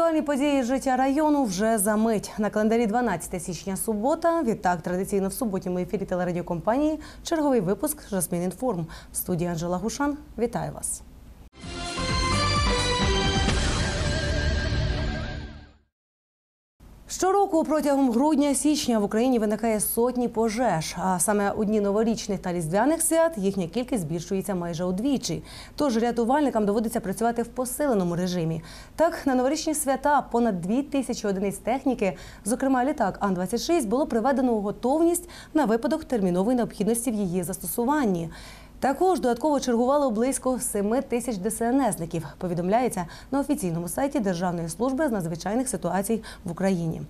Актуальні події життя району вже за мить. На календарі 12 січня субота. Відтак традиційно в суботньому ефірі телерадіокомпанії черговий випуск Жасмін Інформ. В студії Анжела Гушан. Вітаю вас. Щороку протягом грудня-січня в Україні виникає сотні пожеж. А саме у дні новорічних та різдвяних свят їхня кількість збільшується майже удвічі. Тож рятувальникам доводиться працювати в посиленому режимі. Так, на новорічні свята понад дві тисячі одиниць техніки, зокрема літак Ан-26, було приведено у готовність на випадок термінової необхідності в її застосуванні. Також додатково чергувало близько 7 тисяч ДСНСників, повідомляється на офіційному сайті Державної служби з надзвичайних ситуацій в Україні.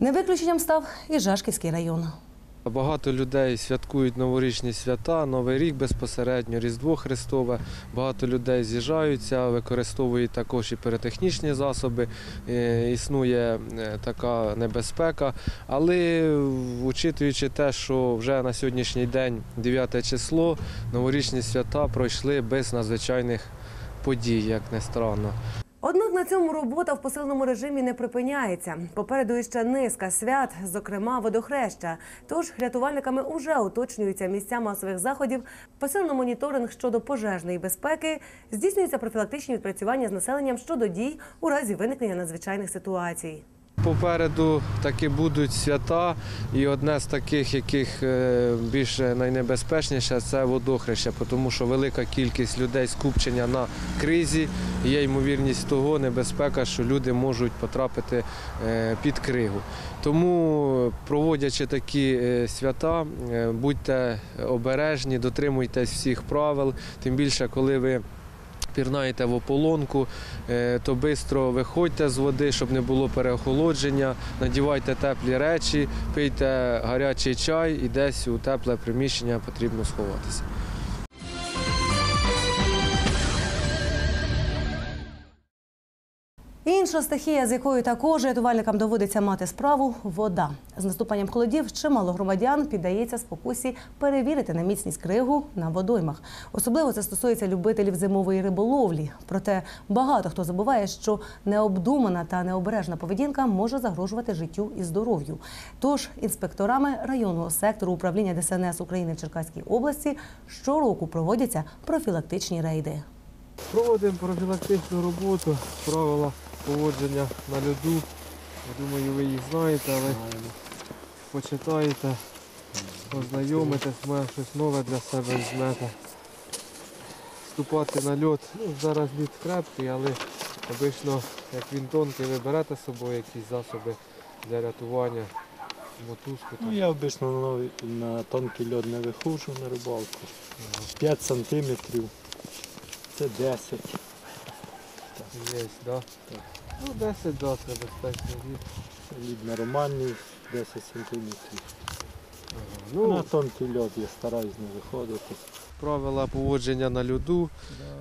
Не виключенням став і Жашківський район. Багато людей святкують новорічні свята, Новий рік безпосередньо, Різдво Христове. Багато людей з'їжджаються, використовують також і піротехнічні засоби. Е, Існує е, така небезпека. Але учитуючи те, що вже на сьогоднішній день, 9 число, новорічні свята пройшли без надзвичайних подій, як не странно. Однак на цьому робота в посиленому режимі не припиняється. Попереду іще низка свят, зокрема водохреща. Тож рятувальниками уже уточнюються місця масових заходів, посилено моніторинг щодо пожежної безпеки, здійснюються профілактичні відпрацювання з населенням щодо дій у разі виникнення надзвичайних ситуацій. Попереду таки будуть свята, і одне з таких, яких е, більш найнебезпечніше, це водохреща, тому що велика кількість людей скупчення на кризі. Є ймовірність того, небезпека, що люди можуть потрапити е, під кригу. Тому, проводячи такі е, свята, будьте обережні, дотримуйтесь всіх правил, тим більше, коли ви пірнаєте в ополонку, е, то швидко виходьте з води, щоб не було переохолодження, надівайте теплі речі, пийте гарячий чай і десь у тепле приміщення потрібно сховатися. Інша стихія, з якою також рятувальникам доводиться мати справу вода. З наступанням холодів чимало громадян піддається спокусі перевірити на міцність кригу на водоймах. Особливо це стосується любителів зимової риболовлі. Проте багато хто забуває, що необдумана та необережна поведінка може загрожувати життю і здоров'ю. Тож інспекторами районного сектору управління ДСНС України в Черкаській області щороку проводяться профілактичні рейди. Проводимо профілактичну роботу, правила поводження на льоду. Я думаю, ви їх знаєте, але почитаєте, познайомитесь, може щось нове для себе візьмете. Вступати на льод. Ну, зараз лід крепкий, але обично, як він тонкий, ви берете з собою якісь засоби для рятування, мотузку. Ну, я обично на, на тонкий льод не виходжу на рибалку. 5 сантиметрів. Це 10. Є, да? Так. Ну, 10 да, це безпечний лід. Лід нормальний, 10 сантиметрів. Ну, на тонкий льод я стараюсь не виходити. правила поводження на льоду,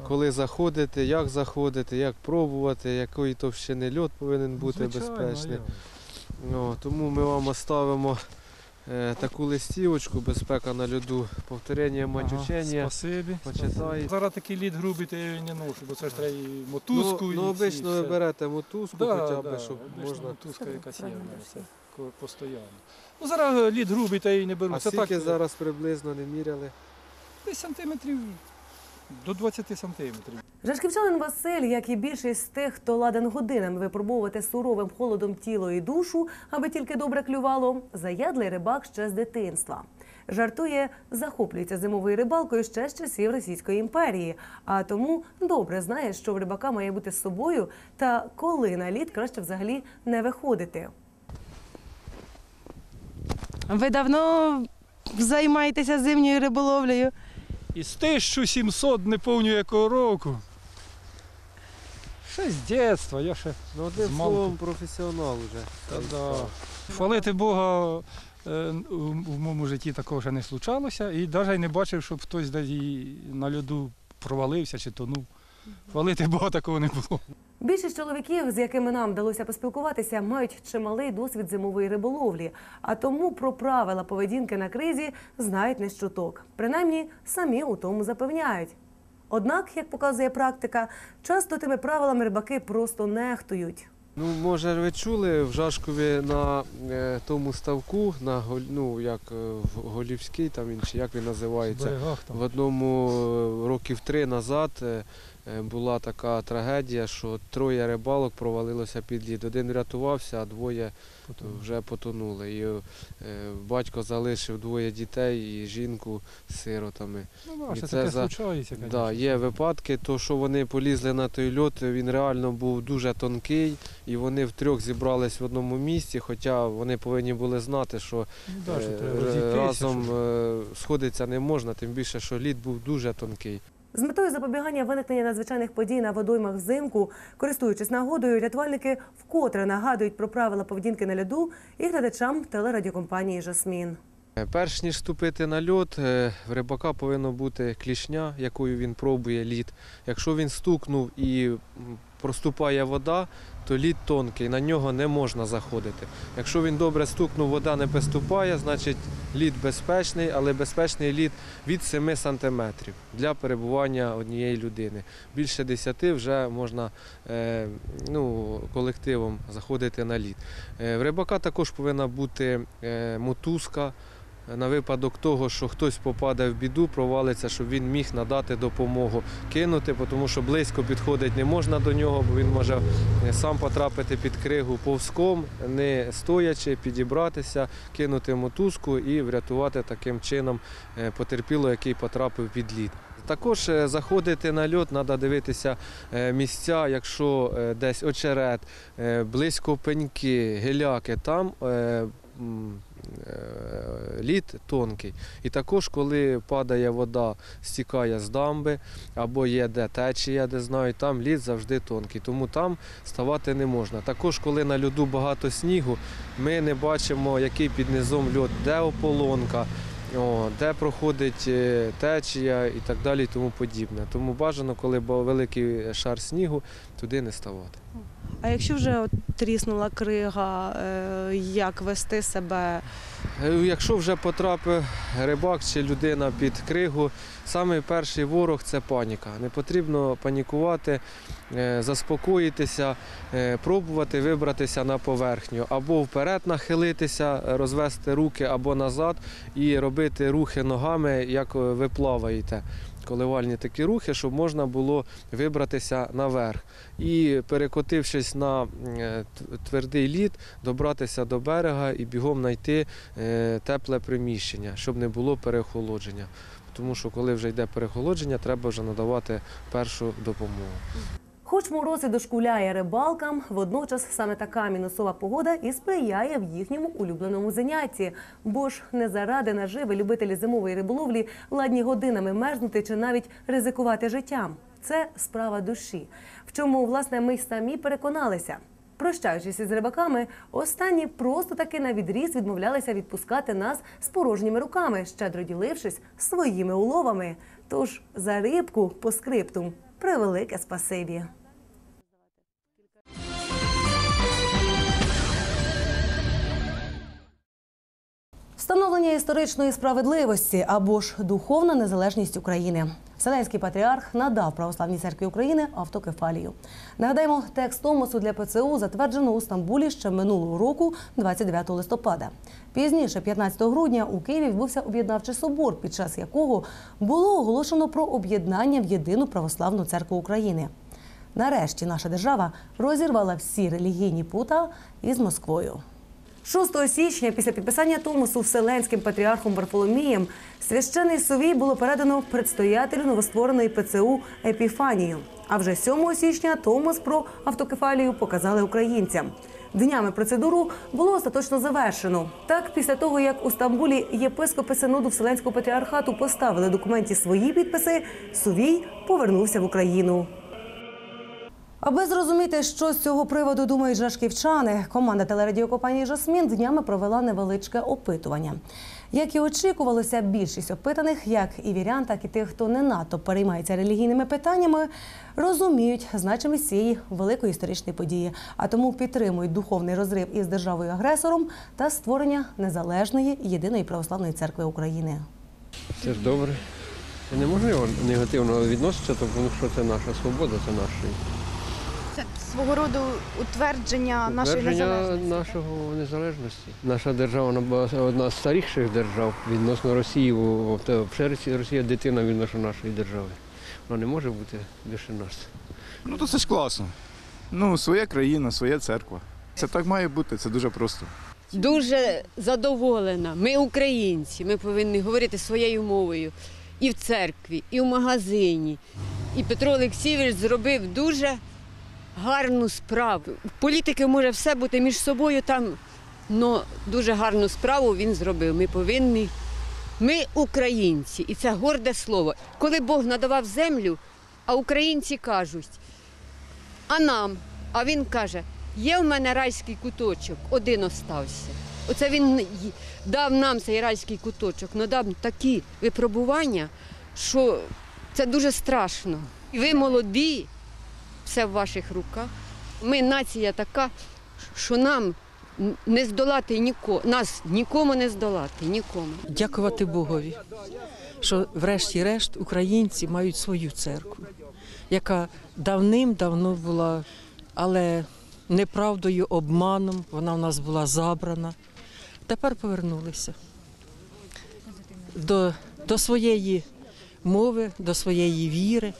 коли заходити, як заходити, як пробувати, якої товщини льод повинен бути безпечний. Ну, тому ми вам оставимо таку листівочку безпека на льоду, повторення матючення. Спасибі. спасибі. Зараз такий лід грубий, то я його не ношу, бо це ж треба і мотузку. ну, і ну, обично ви берете мотузку, Да, хоча б, да, щоб можна. Мотузка якась є в мене, це постійно. Ну зараз лід грубий, та я її не беру. А це скільки так, зараз приблизно не міряли? десь сантиметрів до 20 сантиметрів. Жашківчанин Василь, як і більшість з тих, хто ладен годинами випробовувати суровим холодом тіло і душу, аби тільки добре клювало, заядлий рибак ще з дитинства. Жартує, захоплюється зимовою рибалкою ще з часів Російської імперії, а тому добре знає, що в рибака має бути з собою та коли на лід краще взагалі не виходити. Ви давно займаєтеся зимньою риболовлею? Із 1700 не пам'ятаю якого року. Ще з дитинства, я ще. Ну, одним З малку. словом, професіонал вже. Та-да. Хвалити Бога е, в моєму житті такого ще не случалося. І навіть не бачив, щоб хтось десь і на льоду провалився чи тонув. Хвалити Бога такого не було. Більшість чоловіків, з якими нам вдалося поспілкуватися, мають чималий досвід зимової риболовлі, а тому про правила поведінки на кризі знають не щуток. Принаймні, самі у тому запевняють. Однак, як показує практика, часто тими правилами рибаки просто нехтують. Ну, може, ви чули в Жашкові на е, тому ставку, на ну, як е, в Голівський, там чи як він називається. берегах там. В одному е, років три назад е, була така трагедія, що троє рибалок провалилося під лід. Один врятувався, а двоє потім. вже потонули. І е, батько залишив двоє дітей і жінку з сиротами. Ну, і це таке за- случається, Да, є випадки, то що вони полізли на той льот, він реально був дуже тонкий, і вони втрьох зібрались в одному місці, хоча вони повинні були знати, що Ну, да, що е, разом е, сходитися не можна, тим більше, що лід був дуже тонкий. З метою запобігання виникнення надзвичайних подій на водоймах взимку, користуючись нагодою, рятувальники вкотре нагадують про правила поведінки на льоду і глядачам телерадіокомпанії Жасмін. Е, Перш ніж вступити на льот, е, в рибака повинна бути клішня, якою він пробує лід. Якщо він стукнув і проступає вода, то лід тонкий, на нього не можна заходити. Якщо він добре стукнув, вода не поступає, значить лід безпечний, але безпечний лід від 7 см для перебування однієї людини. Більше 10 вже можна е, ну, колективом заходити на лід. Е, В рибака також повинна бути е, мотузка на випадок того, що хтось попаде в біду, провалиться, щоб він міг надати допомогу, кинути, тому що близько підходити не можна до нього, бо він може е, сам потрапити під кригу повзком, не стоячи, підібратися, кинути мотузку і врятувати таким чином е, потерпілого, який потрапив під лід. Також е, заходити на льот, треба дивитися місця, якщо десь очерет, близько пеньки, геляки, там лід тонкий. І також, коли падає вода, стікає з дамби, або є де течія, де знають, там лід завжди тонкий, тому там ставати не можна. Також, коли на льоду багато снігу, ми не бачимо, який під низом льод, де ополонка. О, де проходить е, течія і так далі, і тому подібне. Тому бажано, коли великий шар снігу, туди не ставати. А якщо вже тріснула крига, е, як вести себе? Е, Якщо вже потрапив рибак чи людина під кригу, самий перший ворог це паніка. Не потрібно панікувати, е, заспокоїтися, пробувати вибратися на поверхню, або вперед нахилитися, розвести руки або назад і робити рухи ногами, як ви плаваєте. Коливальні такі рухи, щоб можна було вибратися наверх. І перекотившись на е, твердий лід, добратися до берега і бігом знайти е, тепле приміщення, щоб не було переохолодження. Тому що коли вже йде переохолодження, треба вже надавати першу допомогу. Хоч мороз і дошкуляє рибалкам, водночас саме така мінусова погода і сприяє в їхньому улюбленому занятті. Бо ж не заради наживи любителі зимової риболовлі ладні годинами мерзнути чи навіть ризикувати життям. Це справа душі. В чому власне ми самі переконалися. Прощаючись із рибаками, останні просто таки на відріз відмовлялися відпускати нас з порожніми руками, щедро ділившись своїми уловами. Тож за рибку по скриптум превелике спасибі. Встановлення історичної справедливості або ж духовна незалежність України. Вселенський патріарх надав православній церкві України автокефалію. Нагадаємо, текст Томосу для ПЦУ затверджено у Стамбулі ще минулого року, 29 листопада. Пізніше, 15 грудня, у Києві відбувся об'єднавчий собор, під час якого було оголошено про об'єднання в єдину православну церкву України. Нарешті наша держава розірвала всі релігійні пута із Москвою. 6 січня, після підписання Томосу Вселенським патріархом Варфоломієм, священний совій було передано предстоятелю новоствореної ПЦУ Епіфанію. А вже 7 січня Томос про автокефалію показали українцям. Днями процедуру було остаточно завершено. Так, після того як у Стамбулі єпископи синоду Вселенського патріархату поставили документі свої підписи, Совій повернувся в Україну. Аби зрозуміти, що з цього приводу думають жашківчани, команда телерадіокомпанії Жасмін днями провела невеличке опитування. Як і очікувалося, більшість опитаних, як і вірян, так і тих, хто не надто переймається релігійними питаннями, розуміють значимість цієї великої історичної події, а тому підтримують духовний розрив із державою агресором та створення незалежної єдиної православної церкви України. Це ж добре. Не можна його негативно відноситися, тому що це наша свобода, це наш. Свого роду утвердження нашої незалежності. нашого незалежності. Наша держава одна з старіших держав відносно Росії. взагалі Росія дитина відносно нашої держави. Вона не може бути більше нас. Ну то це ж класно. Ну, своя країна, своя церква. Це так має бути, це дуже просто. дуже задоволена. Ми українці, ми повинні говорити своєю мовою і в церкві, і в магазині. І Петро Олексійович зробив дуже гарну справу. Політики може все бути між собою там, але дуже гарну справу він зробив. Ми повинні. Ми українці, і це горде слово. Коли Бог надавав землю, а українці кажуть, а нам, а він каже, є в мене райський куточок, один остався. Оце він дав нам цей райський куточок, надав такі випробування, що це дуже страшно. І ви молоді, все в ваших руках. Ми нація така, що нам не здолати нікого, нас нікому не здолати, нікому. дякувати Богові, що врешті-решт українці мають свою церкву, яка давним-давно була, але неправдою, обманом вона в нас була забрана. Тепер повернулися до, до своєї мови, до своєї віри.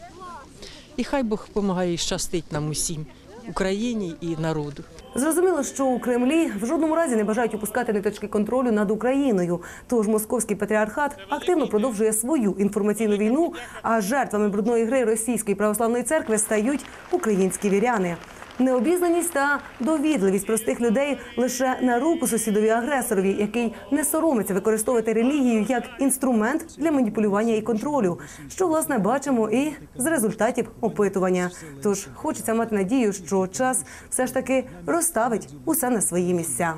І хай Бог допомагає і щастить нам усім, Україні і народу. Зрозуміло, що у Кремлі в жодному разі не бажають опускати ниточки контролю над Україною. Тож московський патріархат активно продовжує свою інформаційну війну. А жертвами брудної гри російської православної церкви стають українські віряни. Необізнаність та довірливість простих людей лише на руку сусідові агресорові, який не соромиться використовувати релігію як інструмент для маніпулювання і контролю, що власне бачимо і з результатів опитування. Тож хочеться мати надію, що час все ж таки розставить усе на свої місця.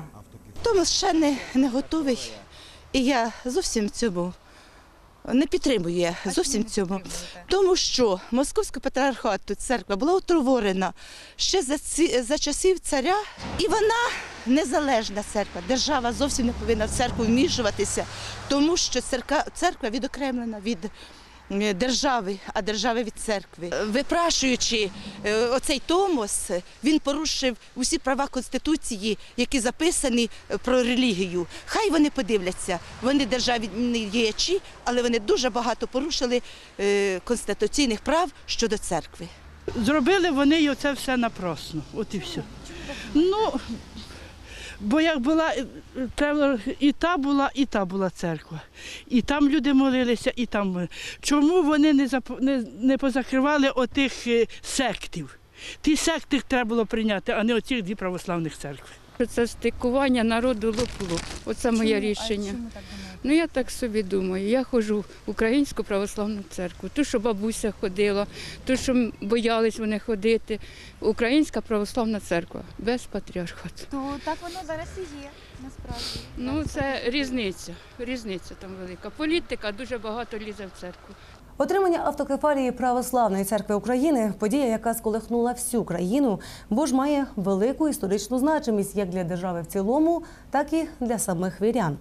Томас ще не, не готовий. І я зовсім цьому не підтримує зовсім цьому. Тому що Московська патріархату церква була утворена ще за, ці, за часів царя, і вона незалежна церква. Держава зовсім не повинна в церкву вмішуватися, тому що церква, церква відокремлена від держави, а держави від церкви. Е, Випрашуючи е, оцей томос, він порушив усі права Конституції, які записані е, про релігію. Хай вони подивляться, вони державні діячі, але вони дуже багато порушили е, конституційних прав щодо церкви. Зробили вони і оце все напросно. От і все. Ну, бо як була е, певно, і та була, і та була церква. І там люди молилися, і там. Чому вони не, зап... не, не позакривали отих е, сектів? Ті секти треба було прийняти, а не оцих дві православних церкви. Це стикування народу лопло. Оце моє рішення. Ну я так собі думаю. Я ходжу в Українську православну церкву, ту, що бабуся ходила, ту, що боялись вони ходити. Українська православна церква без патріархату. То так воно зараз і є, насправді. Ну це різниця. Різниця там велика. Політика дуже багато лізе в церкву. Отримання автокефалії Православної церкви України подія, яка сколихнула всю країну, бо ж має велику історичну значимість як для держави в цілому, так і для самих вірян.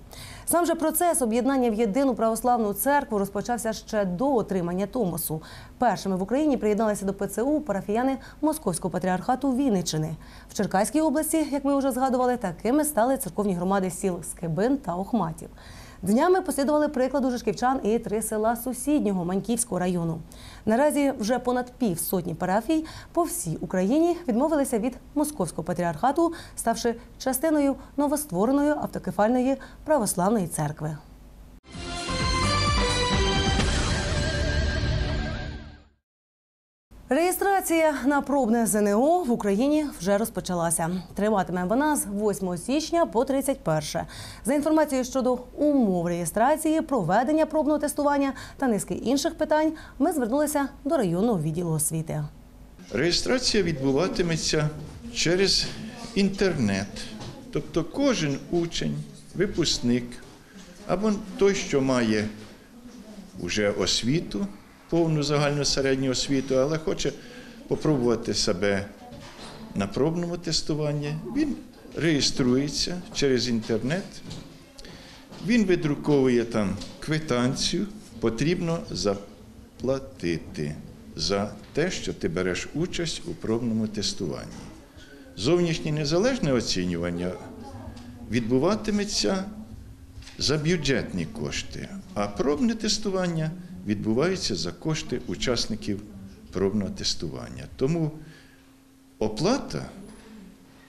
Сам же процес об'єднання в єдину православну церкву розпочався ще до отримання Томосу. Першими в Україні приєдналися до ПЦУ парафіяни Московського патріархату Вінниччини. В Черкаській області, як ми вже згадували, такими стали церковні громади сіл Скибин та Охматів. Днями послідували прикладу Жишківчан і три села сусіднього Маньківського району. Наразі вже понад пів сотні парафій по всій Україні відмовилися від московського патріархату, ставши частиною новоствореної автокефальної православної церкви. Реєстрація на пробне ЗНО в Україні вже розпочалася. Триватиме вона з 8 січня по 31. За інформацією щодо умов реєстрації, проведення пробного тестування та низки інших питань, ми звернулися до районного відділу освіти. Реєстрація відбуватиметься через інтернет. Тобто кожен учень, випускник або той, що має вже освіту, повну загальну середню освіту, але хоче попробувати себе на пробному тестуванні, він реєструється через інтернет, він видруковує там квитанцію, потрібно заплатити за те, що ти береш участь у пробному тестуванні. зовнішнє незалежне оцінювання відбуватиметься за бюджетні кошти, а пробне тестування відбувається за кошти учасників пробного тестування. Тому оплата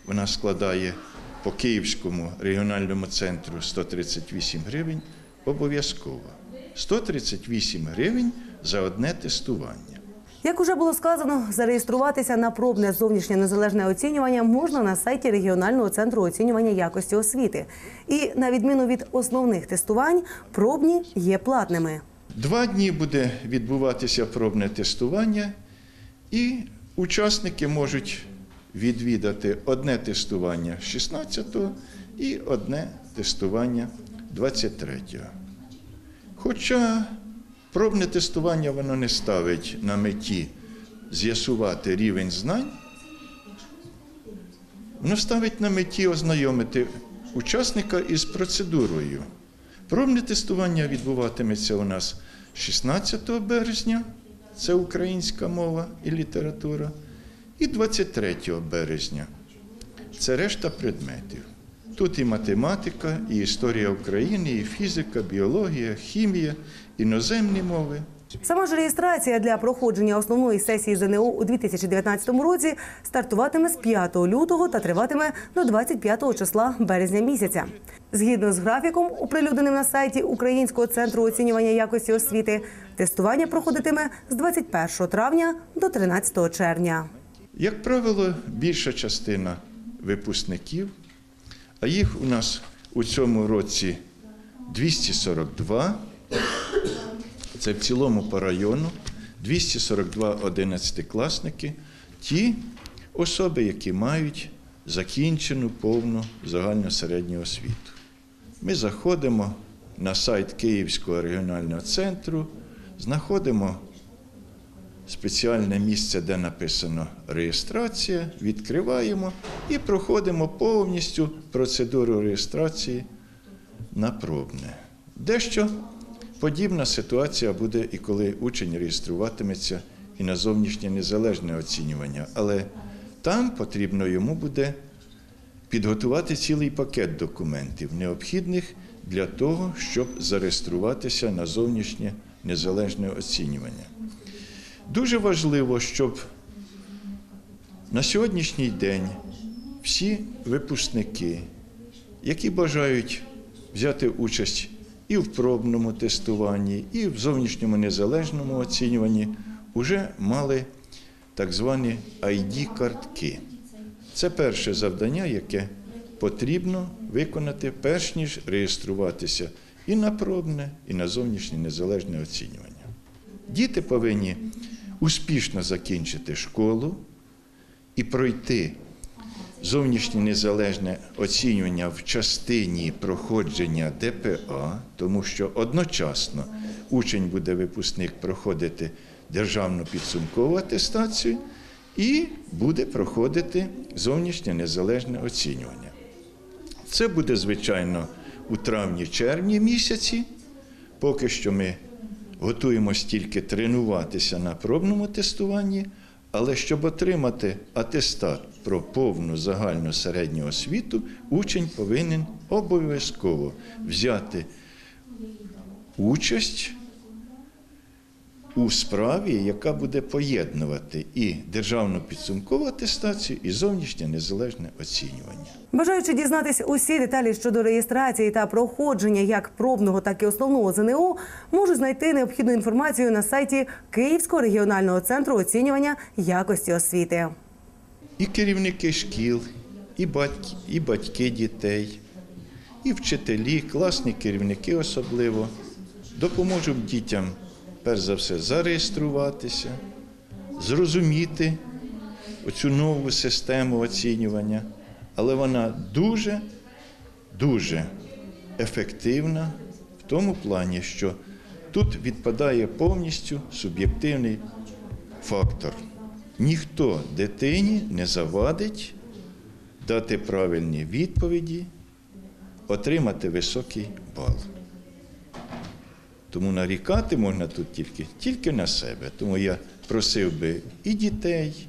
вона складає по Київському регіональному центру 138 гривень обов'язково. 138 гривень за одне тестування. Як уже було сказано, зареєструватися на пробне зовнішнє незалежне оцінювання можна на сайті регіонального центру оцінювання якості освіти. І на відміну від основних тестувань, пробні є платними. Два дні буде відбуватися пробне тестування, і учасники можуть відвідати одне тестування 16-го і одне тестування 23-го. Хоча пробне тестування воно не ставить на меті з'ясувати рівень знань, воно ставить на меті ознайомити учасника із процедурою. Пробне тестування відбуватиметься у нас 16 березня, це українська мова і література, і 23 березня це решта предметів. Тут і математика, і історія України, і фізика, біологія, хімія, іноземні мови. Сама ж реєстрація для проходження основної сесії ЗНО у 2019 році стартуватиме з 5 лютого та триватиме до 25 числа березня місяця. Згідно з графіком, оприлюдненим на сайті Українського центру оцінювання якості освіти, тестування проходитиме з 21 травня до 13 червня. Як правило, більша частина випускників, а їх у нас у цьому році 242, це в цілому по району, 242 одинадцятикласники, ті особи, які мають закінчену повну загальну середню освіту. Ми заходимо на сайт Київського регіонального центру, знаходимо спеціальне місце, де написано реєстрація, відкриваємо і проходимо повністю процедуру реєстрації на пробне. Дещо подібна ситуація буде і коли учень реєструватиметься і на зовнішнє незалежне оцінювання, але там потрібно йому буде підготувати цілий пакет документів, необхідних для того, щоб зареєструватися на зовнішнє незалежне оцінювання. Дуже важливо, щоб на сьогоднішній день всі випускники, які бажають взяти участь і в пробному тестуванні, і в зовнішньому незалежному оцінюванні, вже мали так звані ID-картки. Це перше завдання, яке потрібно виконати, перш ніж реєструватися і на пробне, і на зовнішнє незалежне оцінювання. Діти повинні успішно закінчити школу і пройти зовнішнє незалежне оцінювання в частині проходження ДПА, тому що одночасно учень буде випускник проходити державну підсумкову атестацію і буде проходити зовнішнє незалежне оцінювання. Це буде, звичайно, у травні-червні місяці. Поки що ми готуємось тільки тренуватися на пробному тестуванні, але щоб отримати атестат про повну загальну середню освіту, учень повинен обов'язково взяти участь у справі, яка буде поєднувати і державну підсумкову атестацію, і зовнішнє незалежне оцінювання. Бажаючи дізнатись усі деталі щодо реєстрації та проходження як пробного, так і основного ЗНО, можуть знайти необхідну інформацію на сайті Київського регіонального центру оцінювання якості освіти. І керівники шкіл, і батьки, і батьки дітей, і вчителі, класні керівники особливо допоможуть дітям, перш за все, зареєструватися, зрозуміти оцю нову систему оцінювання, але вона дуже, дуже ефективна в тому плані, що тут відпадає повністю суб'єктивний фактор. Ніхто дитині не завадить дати правильні відповіді, отримати високий бал. Тому нарікати можна тут тільки, тільки на себе. Тому я просив би і дітей,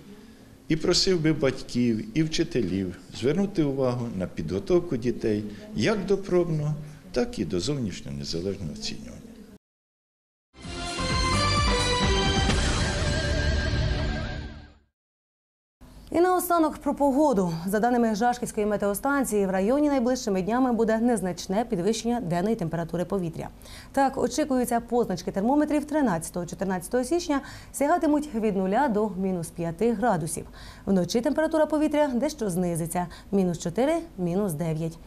і просив би батьків і вчителів звернути увагу на підготовку дітей як до пробного, так і до зовнішнього незалежного оцінювання. І наостанок про погоду. За даними Жашківської метеостанції, в районі найближчими днями буде незначне підвищення денної температури повітря. Так, очікуються позначки термометрів 13-14 січня сягатимуть від 0 до мінус 5 градусів. Вночі температура повітря дещо знизиться – мінус 4, мінус 9.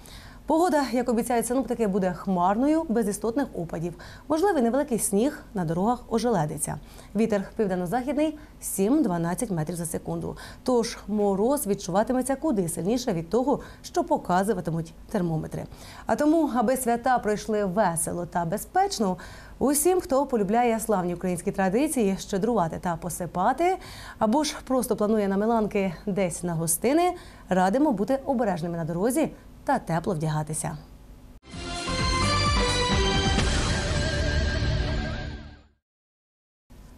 Погода, як обіцяють синоптики, буде хмарною, без істотних опадів. Можливий невеликий сніг, на дорогах ожеледиться. Вітер південно-західний 7-12 метрів за секунду. Тож мороз відчуватиметься куди сильніше від того, що показуватимуть термометри. А тому, аби свята пройшли весело та безпечно, усім, хто полюбляє славні українські традиції, щедрувати та посипати, або ж просто планує на Миланки десь на гостини, радимо бути обережними на дорозі та тепло вдягатися.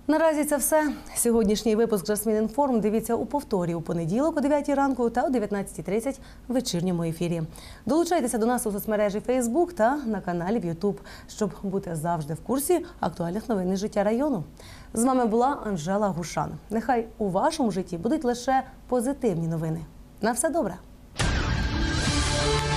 Наразі це все. Сьогоднішній випуск Жасмін Інформ дивіться у повторі у понеділок о 9 ранку та о 19.30 в вечірньому ефірі. Долучайтеся до нас у соцмережі Facebook та на каналі в YouTube, щоб бути завжди в курсі актуальних новин життя району. З вами була Анжела Гушан. Нехай у вашому житті будуть лише позитивні новини. На все добре. thank you